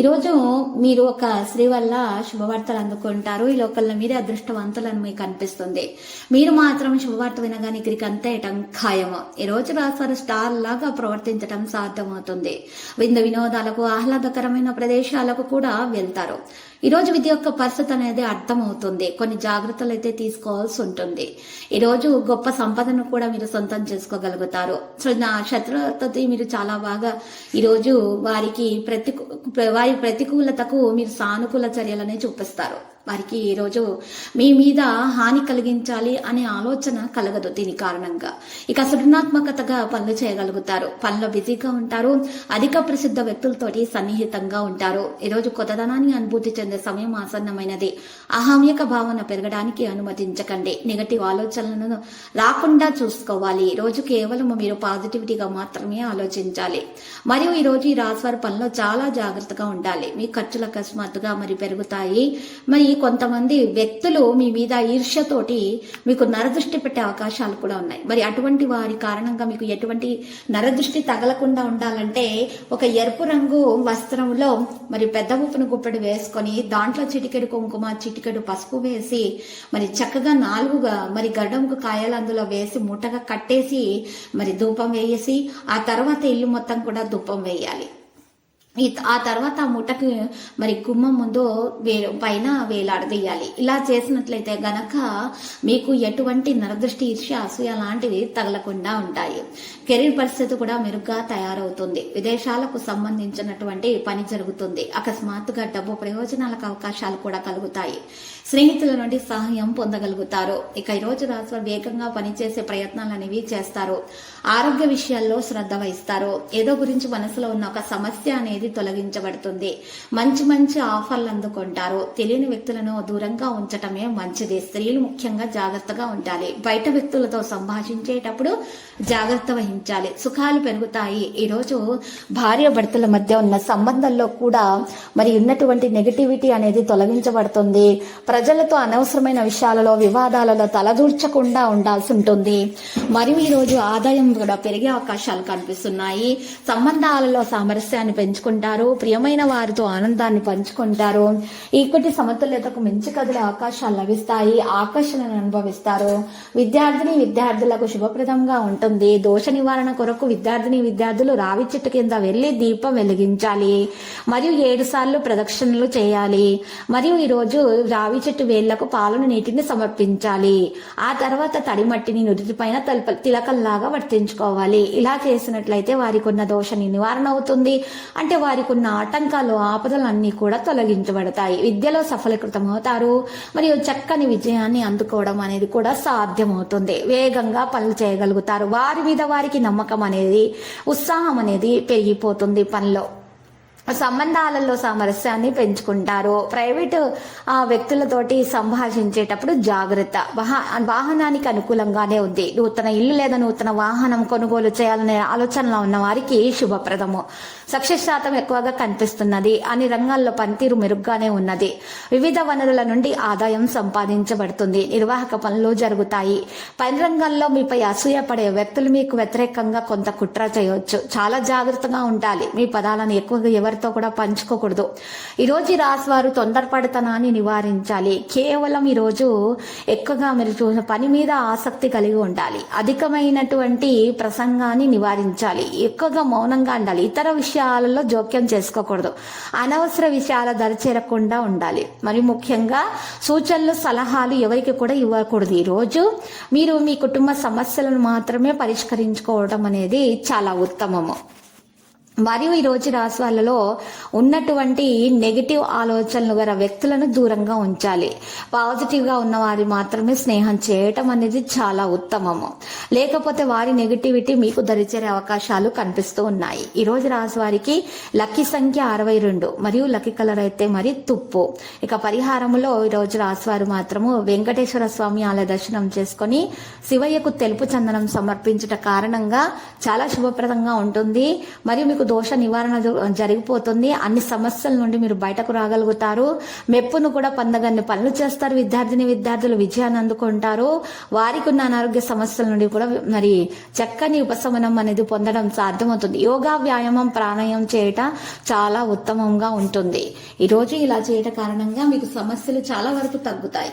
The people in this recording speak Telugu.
ఈరోజు మీరు ఒక స్త్రీ వల్ల శుభవార్తలు అందుకుంటారు. ఈ లోకల్లో మీరే అదృష్టవంతులను మీకు అనిపిస్తుంది. మీరు మాత్రం శుభవార్త వినగానే ఇక్కడికి అంతేయటం ఖాయము. ఈ రోజు రాసారు స్టార్ లాగా ప్రవర్తించడం సాధ్యమవుతుంది. విందు వినోదాలకు ఆహ్లాదకరమైన ప్రదేశాలకు కూడా వెళ్తారు. ఈ రోజు విధి యొక్క పరిస్థితి అనేది అర్థమవుతుంది. కొన్ని జాగ్రత్తలు అయితే తీసుకోవాల్సి ఉంటుంది. ఈ రోజు గొప్ప సంపదను కూడా మీరు సొంతం చేసుకోగలుగుతారు. సో నా శత్రుతతో మీరు చాలా బాగా ఈ రోజు వారికి ప్రతి వారి ప్రతికూలతకు మీరు సానుకూల చర్యలనే చూపిస్తారు. వారికి ఈరోజు మీ మీద హాని కలిగించాలి అనే ఆలోచన కలగదు దీని కారణంగా. ఇక సృజనాత్మకతగా పనులు చేయగలుగుతారు. పనులు బిజీగా ఉంటారు. అధిక ప్రసిద్ధ వ్యక్తులతోటి సన్నిహితంగా ఉంటారు. ఈరోజు కొత్తదనాన్ని అనుభూతి చెందే సమయం ఆసన్నమైనది. అహామ్యక భావన పెరగడానికి అనుమతించకండి. నెగటివ్ ఆలోచనలను రాకుండా చూసుకోవాలి. రోజు కేవలం మీరు పాజిటివిటీగా మాత్రమే ఆలోచించాలి. మరియు ఈ రోజు ఈ రాశివారి పనిలో చాలా జాగ్రత్తగా ఉండాలి. మీ ఖర్చులు అకస్మాత్తుగా మరి పెరుగుతాయి. మరి కొంతమంది వ్యక్తులు మీ మీద ఈర్ష్యతోటి మీకు నరదృష్టి పెట్టే అవకాశాలు కూడా ఉన్నాయి. మరి అటువంటి వారి కారణంగా మీకు ఎటువంటి నరదృష్టి తగలకుండా ఉండాలంటే ఒక ఎరుపు రంగు వస్త్రంలో మరి పెద్ద ఉప్పును గుప్పెడు వేసుకొని దాంట్లో చిటికెడు కుంకుమ చిటికెడు పసుపు వేసి మరి చక్కగా నాలుగుగా మరి గడ్డంకు కాయలు అందులో వేసి మూటగా కట్టేసి మరి ధూపం వేసి ఆ తర్వాత ఇల్లు మొత్తం కూడా ధూపం వేయాలి. ఆ తర్వాత ఆ ముఠకి మరి గుమ్మం ముందు వే పైన వేలాడదీయాలి. ఇలా చేసినట్లయితే గనక మీకు ఎటువంటి నరదృష్టి ఈర్ష్య అసూయ లాంటివి తగలకుండా ఉంటాయి. కెరీర్ పరిస్థితి కూడా మెరుగ్గా తయారవుతుంది. విదేశాలకు సంబంధించినటువంటి పని జరుగుతుంది. అకస్మాత్తుగా డబ్బు ప్రయోజనాలకు అవకాశాలు కూడా కలుగుతాయి. స్నేహితుల నుండి సహాయం పొందగలుగుతారు. ఇక ఈరోజు రోజు వేగంగా పనిచేసే ప్రయత్నాలు అనేవి చేస్తారు. ఆరోగ్య విషయాల్లో శ్రద్ధ వహిస్తారు. ఏదో గురించి మనసులో ఉన్న ఒక సమస్య అనేది తొలగించబడుతుంది. మంచి మంచి ఆఫర్లు అందుకుంటారు. తెలియని వ్యక్తులను దూరంగా ఉంచటమే మంచిది. స్త్రీలు ముఖ్యంగా జాగ్రత్తగా ఉండాలి. బయట వ్యక్తులతో సంభాషించేటప్పుడు జాగ్రత్త వహించాలి. సుఖాలు పెరుగుతాయి. ఈ రోజు భార్య భర్తల మధ్య ఉన్న సంబంధంలో కూడా మరి ఉన్నటువంటి నెగటివిటీ అనేది తొలగించబడుతుంది. ప్రజలతో అనవసరమైన విషయాలలో వివాదాలలో తలదూర్చకుండా ఉండాల్సి ఉంటుంది. మరియు ఈ రోజు ఆదాయం కూడా పెరిగే అవకాశాలు కనిపిస్తున్నాయి. సంబంధాలలో సామరస్యాన్ని పెంచుకుంటారు ప్రియమైన వారితో ఆనందాన్ని పంచుకుంటారు ఈక్విటీ సమతుల్యతకు మించి కదిలే అవకాశాలు లభిస్తాయి ఆకర్షణను అనుభవిస్తారు. విద్యార్థిని విద్యార్థులకు శుభప్రదంగా ఉంటుంది. దోష నివారణ కొరకు విద్యార్థిని విద్యార్థులు రావి చెట్టు కింద వెళ్ళి దీపం వెలిగించాలి. మరియు ఏడు సార్లు ప్రదక్షిణలు చేయాలి. మరియు ఈ రోజు రావి చెట్టు వేళ్ళకు పాలను నీటిని సమర్పించాలి. ఆ తర్వాత తడిమట్టిని నుదుటిపైన తలప తిలకంలాగా వర్తించుకోవాలి. ఇలా చేసినట్లయితే వారికి ఉన్న దోష నివారణ అవుతుంది. అంటే వారికి ఉన్న ఆటంకాలు ఆపదలు కూడా తొలగించబడతాయి. విద్యలో సఫలీకృతం అవుతారు మరియు చక్కని విజయాన్ని అందుకోవడం అనేది కూడా సాధ్యమవుతుంది. వేగంగా పనులు చేయగలుగుతారు. వారి మీద వారికి నమ్మకం అనేది ఉత్సాహం అనేది పెరిగిపోతుంది పనిలో. సంబంధాలలో సామరస్యాన్ని పెంచుకుంటారు. ప్రైవేటు ఆ, వ్యక్తులతోటి సంభాషించేటప్పుడు జాగ్రత్త. వాహనానికి అనుకూలంగానే ఉంది. నూతన ఇల్లు లేదా నూతన వాహనం కొనుగోలు చేయాలనే ఆలోచనలో ఉన్న వారికి శుభప్రదము. సక్సెస్ శాతం ఎక్కువగా కనిపిస్తున్నది. అన్ని రంగాల్లో పనితీరు మెరుగ్గానే ఉన్నది. వివిధ వనరుల నుండి ఆదాయం సంపాదించబడుతుంది. నిర్వాహక పనులు జరుగుతాయి. పని రంగంలో మీపై అసూయపడే వ్యక్తులు మీకు వ్యతిరేకంగా కొంత కుట్ర చేయవచ్చు. చాలా జాగ్రత్తగా ఉండాలి. మీ పదాలను ఎక్కువగా ఎవరితో కూడా పంచుకోకూడదు. ఈరోజు ఈ రాశి వారు తొందరపడతనాన్ని నివారించాలి. కేవలం ఈరోజు ఎక్కువగా మీరు చూసిన పని మీద ఆసక్తి కలిగి ఉండాలి. అధికమైనటువంటి ప్రసంగాన్ని నివారించాలి. ఎక్కువగా మౌనంగా ఉండాలి. ఇతర విషయాలలో జోక్యం చేసుకోకూడదు. అనవసర విషయాల దరిచేరకుండా ఉండాలి. మరి ముఖ్యంగా సూచనలు సలహాలు ఎవరికి కూడా ఇవ్వకూడదు. ఈరోజు మీరు మీ కుటుంబ సమస్యలను మాత్రమే పరిష్కరించుకోవడం అనేది చాలా ఉత్తమము. మరియు ఈ రోజు రాశి వాళ్ళలో ఉన్నటువంటి నెగిటివ్ ఆలోచనలు గల వ్యక్తులను దూరంగా ఉంచాలి. పాజిటివ్గా ఉన్న వారి మాత్రమే స్నేహం చేయటం అనేది చాలా ఉత్తమము. లేకపోతే వారి నెగిటివిటీ మీకు దరిచేరే అవకాశాలు కనిపిస్తూ ఉన్నాయి. ఈ రోజు రాశి వారికి లక్కీ సంఖ్య అరవై రెండు మరియు లక్కీ కలర్ అయితే మరి తుప్పు. ఇక పరిహారములో ఈ రోజు రాశి వారు మాత్రము వెంకటేశ్వర స్వామి ఆలయ దర్శనం చేసుకొని శివయ్యకు తెలుపు చందనం సమర్పించుట కారణంగా చాలా శుభప్రదంగా ఉంటుంది. మరియు మీకు దోష నివారణ జరిగిపోతుంది. అన్ని సమస్యల నుండి మీరు బయటకు రాగలుగుతారు. మెప్పును కూడా పొందగని పనులు చేస్తారు. విద్యార్థిని విద్యార్థులు విజయాన్ని అందుకుంటారు. వారికి ఉన్న అనారోగ్య సమస్యల నుండి కూడా మరి చక్కని ఉపశమనం అనేది పొందడం సాధ్యమవుతుంది. యోగా వ్యాయామం ప్రాణాయామం చేయటం చాలా ఉత్తమంగా ఉంటుంది. ఈ రోజు ఇలా చేయట కారణంగా మీకు సమస్యలు చాలా వరకు తగ్గుతాయి.